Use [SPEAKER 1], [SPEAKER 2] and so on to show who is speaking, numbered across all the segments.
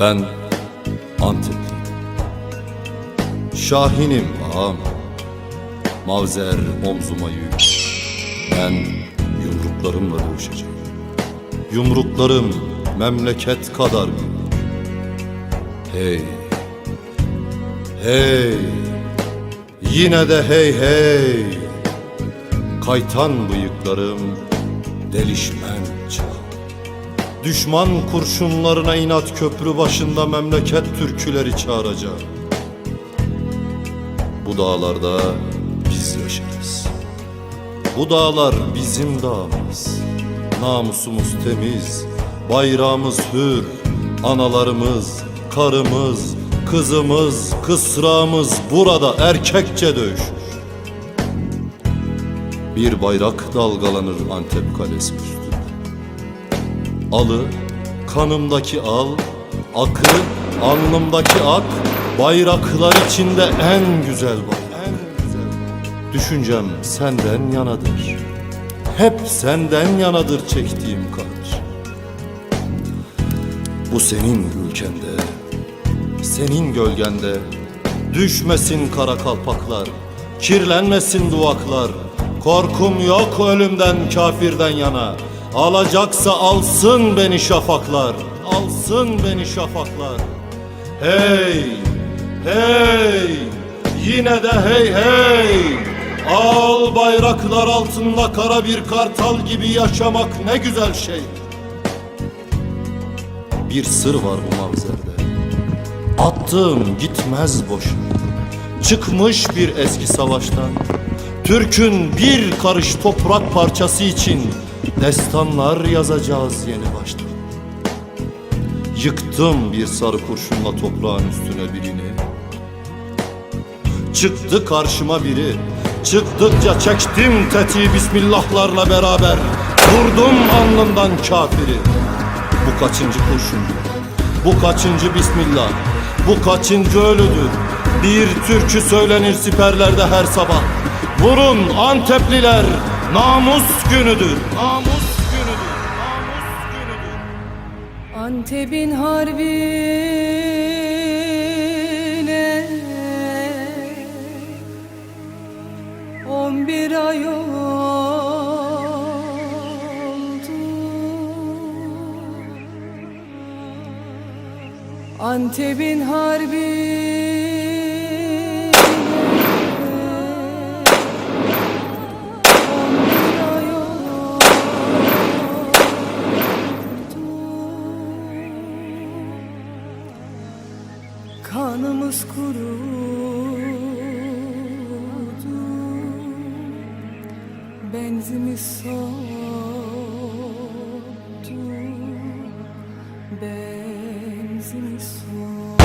[SPEAKER 1] Ben Antepliyim. Şahinim ağam. Mavzer omzuma yük. Ben yumruklarımla dövüşeceğim. Yumruklarım memleket kadar büyük. Hey, hey, yine de hey hey. Kaytan bıyıklarım delişmen çal. Düşman kurşunlarına inat köprü başında memleket türküleri çağıracağım. Bu dağlarda biz yaşarız. Bu dağlar bizim dağımız. Namusumuz temiz, bayrağımız hür, analarımız, karımız, kızımız, kısrağımız burada erkekçe dövüşür. Bir bayrak dalgalanır Antep Kalesi üstünde. Alı, kanımdaki al, akı, alnımdaki ak, bayraklar içinde en güzel bayrak. En güzel. Düşüncem senden yanadır. Hep senden yanadır çektiğim kahr. Bu senin ülkende, senin gölgende düşmesin kara kalpaklar, kirlenmesin duvaklar. Korkum yok ölümden kafirden yana. Alacaksa alsın beni şafaklar, alsın beni şafaklar. Hey, hey, yine de hey hey. Al bayraklar altında kara bir kartal gibi yaşamak ne güzel şey. Bir sır var bu mavzerde. Attığım gitmez boşa. Çıkmış bir eski savaştan. Türk'ün bir karış toprak parçası için destanlar yazacağız yeni baştan. Yıktım bir sarı kurşunla toprağın üstüne birini. Çıktı karşıma biri. Çıktıkça çektim tetiği bismillahlarla beraber. Vurdum alnından kafiri. Bu kaçıncı kurşun? Bu kaçıncı bismillah? Bu kaçıncı ölüdür? Bir türkü söylenir siperlerde her sabah. Vurun Antepliler, namus günüdür. Namus günüdür. Namus günüdür.
[SPEAKER 2] Antep'in harbine on bir ay oldu Antep'in harbine Kanımız kurudu. Benzimiz soğudu Benzimiz soğudu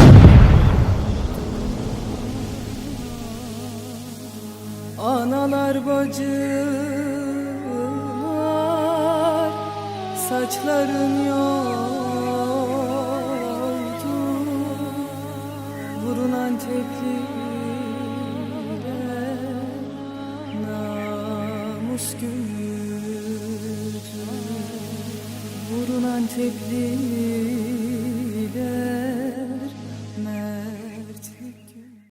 [SPEAKER 2] Analar bacılar Saçların yoldu Alınan tepkiler namus günüdür Vurulan tebliğler merhamet